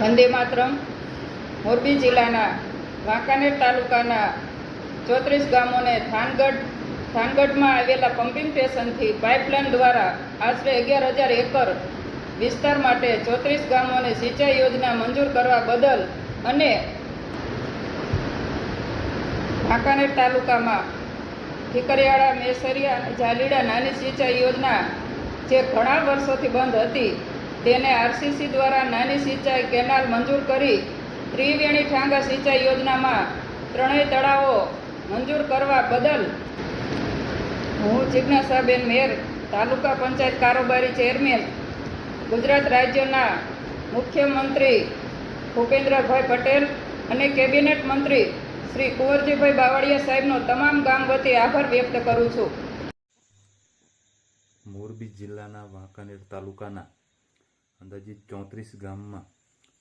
વંદે માતરમ. મોરબી જિલ્લાના વાંકાનેર તાલુકાના ચોત્રીસ ગામોને થાનગઢ, થાનગઢમાં આવેલા પમ્પિંગ સ્ટેશનથી પાઇપલાઇન દ્વારા આશરે અગિયાર હજાર એકર વિસ્તાર માટે ચોત્રીસ ગામોને સિંચાઈ યોજના મંજૂર કરવા બદલ અને વાંકાનેર તાલુકામાં ઠીકરિયાળા મેસરિયા અને ઝાલીડા નાની સિંચાઈ યોજના જે ઘણા વર્ષોથી બંધ હતી તેને આરસીસી દ્વારા નાની સિંચાઈ કેનાલ મંજૂર કરી ત્રિવેણી ઠાંગા સિંચાઈ યોજનામાં ત્રણેય તળાવો મંજૂર કરવા બદલ હું જિજ્ઞાસાબેન મેર તાલુકા પંચાયત કારોબારી ચેરમેન, ગુજરાત રાજ્યના મુખ્યમંત્રી ભૂપેન્દ્રભાઈ પટેલ અને કેબિનેટ મંત્રી શ્રી કુંવરજીભાઈ બાવળિયા સાહેબનો તમામ ગામ વતી આભાર વ્યક્ત કરું છું. મોરબી જિલ્લાના વાંકાનેર તાલુકાના અંદાજિત ચોત્રીસ ગામમાં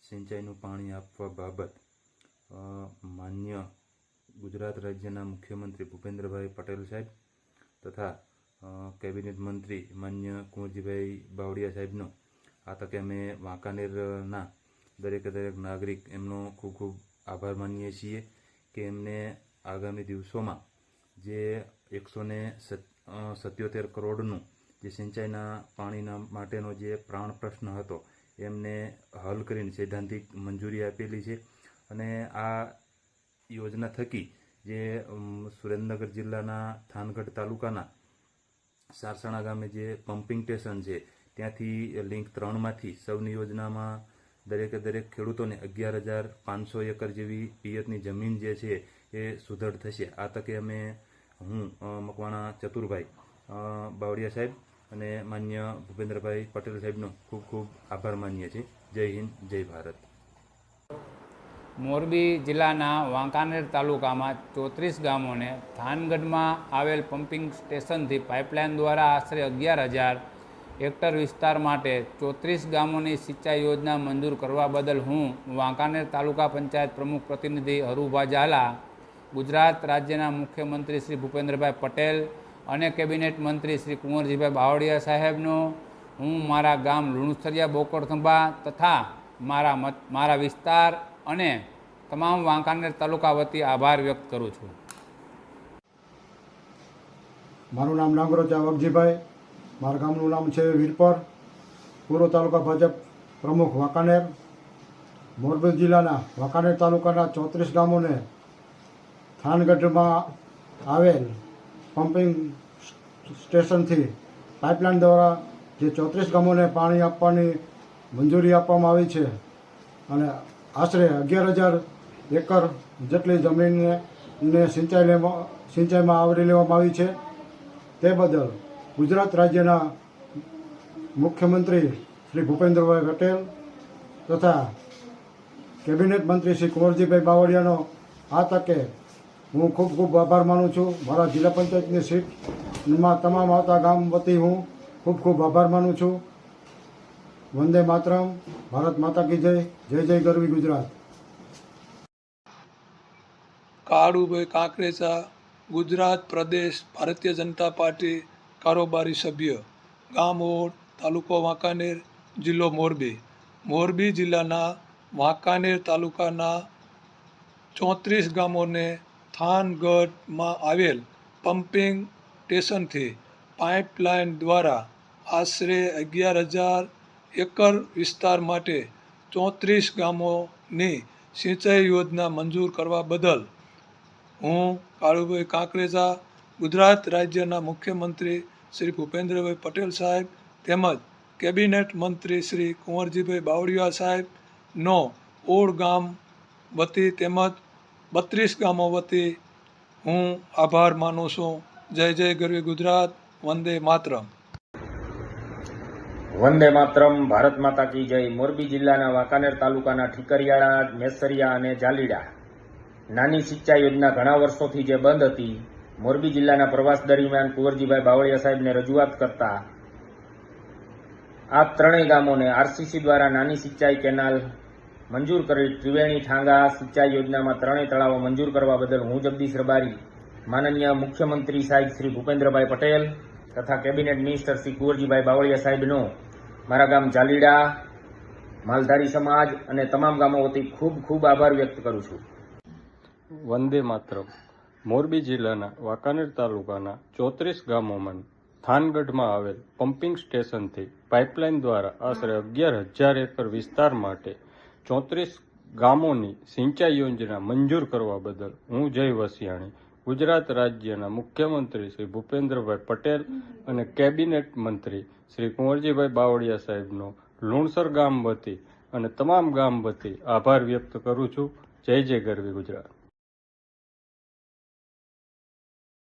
સિંચાઈનું પાણી આપવા બાબત માન્ય ગુજરાત રાજ્યના મુખ્યમંત્રી ભૂપેન્દ્રભાઈ પટેલ સાહેબ તથા કેબિનેટ મંત્રી માન્ય કુંવરજીભાઈ બાવળિયા સાહેબનો. આ તકે અમે વાંકાનેરના દરેકે દરેક નાગરિક એમનો ખૂબ ખૂબ આભાર માનીએ છીએ કે એમને આગામી દિવસોમાં જે એકસો ને સત્યોતેર કરોડનું જે સિંચાઈના પાણીના માટેનો જે પ્રાણ પ્રશ્ન હતો, એમને હલ કરીને સૈદ્ધાંતિક મંજૂરી આપેલી છે. અને આ યોજના થકી જે સુરેન્દ્રનગર જિલ્લાના થાનગઢ તાલુકાના સારસણા ગામે જે પમ્પિંગ સ્ટેશન છે, ત્યાંથી લિંક ત્રણમાંથી સૌની યોજનામાં દરેકે દરેક ખેડૂતોને અગિયાર હજાર પાંચસો એકર જેવી પિયતની જમીન જે છે, એ સુદૃઢ થશે. આ તકે અમે, હું મકવાણા ચતુરભાઈ બાવળિયા સાહેબ અને માન્ય ભૂપેન્દ્રભાઈ પટેલ સાહેબનો ખૂબ ખૂબ આભાર માનીએ છીએ. જય હિન્દ, જય ભારત. મોરબી જિલ્લાના વાંકાનેર તાલુકામાં ચોત્રીસ ગામોને થાનગઢમાં આવેલ પમ્પિંગ સ્ટેશનથી પાઇપલાઇન દ્વારા આશરે અગિયાર હજાર હેક્ટર વિસ્તાર માટે ચોત્રીસ ગામોની સિંચાઈ યોજના મંજૂર કરવા બદલ હું વાંકાનેર તાલુકા પંચાયત પ્રમુખ પ્રતિનિધિ હરુભા ઝાલા, ગુજરાત રાજ્યના મુખ્યમંત્રી શ્રી ભૂપેન્દ્રભાઈ પટેલ અને કેબિનેટ મંત્રી શ્રી કુંવરજીભાઈ બાવળિયા સાહેબનો, હું મારા ગામ લુણસરિયા, બોકડથંભા તથા મારા મત, મારા વિસ્તાર અને તમામ વાંકાનેર તાલુકા વતી આભાર વ્યક્ત કરું છું. મારું નામ નાગરોચા વગજીભાઈ, મારા ગામનું નામ છે વીરપર પૂર્વ તાલુકા ભાજપ પ્રમુખ વાંકાનેર. મોરબી જિલ્લાના વાંકાનેર તાલુકાના ચોત્રીસ ગામોને થાનગઢમાં આવેલ પમ્પિંગ સ્ટેશનથી પાઇપલાઇન દ્વારા જે ચોત્રીસ ગામોને પાણી આપવાની મંજૂરી આપવામાં આવી છે અને આશરે અગિયાર હજાર એકર જેટલી જમીનને ને સિંચાઈ લેવા સિંચાઈમાં આવરી લેવામાં આવી છે. તે બદલ ગુજરાત રાજ્યના મુખ્યમંત્રી શ્રી ભૂપેન્દ્રભાઈ પટેલ તથા કેબિનેટ મંત્રી શ્રી કુંવરજીભાઈ બાવળિયાનો આ તકે હું ખૂબ ખૂબ આભાર માનું છું. મારા જિલ્લા પંચાયતની સીટમાં તમામ આવતા ગામ વતી હું ખૂબ ખૂબ આભાર માનું છું. વંદે માતરમ. ભારત માતા કી જય. જય જય ગરવી ગુજરાત. કાળુભાઈ કાંકરેચા ગુજરાત પ્રદેશ ભારતીય જનતા પાર્ટી કારોબારી સભ્ય. ગામ ઓડ, તાલુકો વાંકાનેર, જિલ્લો મોરબી. મોરબી જિલ્લાના વાંકાનેર તાલુકાના ચોત્રીસ ગામોને થાનગઢમાં આવેલ પમ્પિંગ સ્ટેશનથી પાઇપલાઇન દ્વારા આશરે અગિયાર હજાર એકર વિસ્તાર માટે ચોત્રીસ ગામોની સિંચાઈ યોજના મંજૂર કરવા બદલ હું કાળુભાઈ કાંકરેજા, ગુજરાત રાજ્યના મુખ્યમંત્રી શ્રી ભૂપેન્દ્રભાઈ પટેલ સાહેબ તેમજ કેબિનેટ મંત્રી શ્રી કુંવરજીભાઈ બાવળિયા સાહેબનો ઓળ ગામ વતી તેમજ બત્રીસ ગામો વતી હું આભાર માનું છું. જય જય ગરવી ગુજરાત, વંદે માતરમ. વંદે માતરમ, ભારત માતા કી જય. મોરબી જિલ્લાના વાંકાનેર તાલુકાના ઠીકરિયાળા, મેસરિયા અને જાલીડા. નાની સિંચાઈ યોજના ઘણા વર્ષોથી જે બંધ હતી, મોરબી જિલ્લાના પ્રવાસ દરમિયાન કુંવરજીભાઈ બાવળિયા સાહેબને રજૂઆત કરતા આ ત્રણેય ગામોને આરસીસી દ્વારા નાની સિંચાઈ કેનાલ મંજૂર કરી ત્રિવેણી ઠાંગા સિંચાઈ યોજનામાં ત્રણેય તળાવો મંજૂર કરવા બદલ હું જગદીશ રબારી, માનનીય મુખ્યમંત્રી સાહેબ શ્રી ભૂપેન્દ્રભાઈ પટેલ તથા કેબિનેટ મિનિસ્ટર શ્રી કુંવરજીભાઈ બાવળિયા સાહેબનો, મારા ગામ જાલીડા, માલધારી સમાજ અને તમામ ગામો વતી ખૂબ ખૂબ આભાર વ્યક્ત કરું છું. વંદે માતરમ. મોરબી જિલ્લાના વાંકાનેર તાલુકાના ચોત્રીસ ગામોમાં થાનગઢમાં આવેલ પમ્પિંગ સ્ટેશનથી પાઇપલાઇન દ્વારા આશરે અગિયાર હજાર એકર વિસ્તાર માટે ચોત્રીસ ગામોની સિંચાઈ યોજના મંજૂર કરવા બદલ હું જય વસિયાણી. ગુજરાત રાજ્યના મુખ્યમંત્રી શ્રી ભૂપેન્દ્રભાઈ પટેલ અને કેબિનેટ મંત્રી શ્રી કુંવરજીભાઈ બાવળિયા સાહેબનો લુણસર ગામ વતી અને તમામ ગામ વતી આભાર વ્યક્ત કરું છું. જય જય ગરવી ગુજરાત.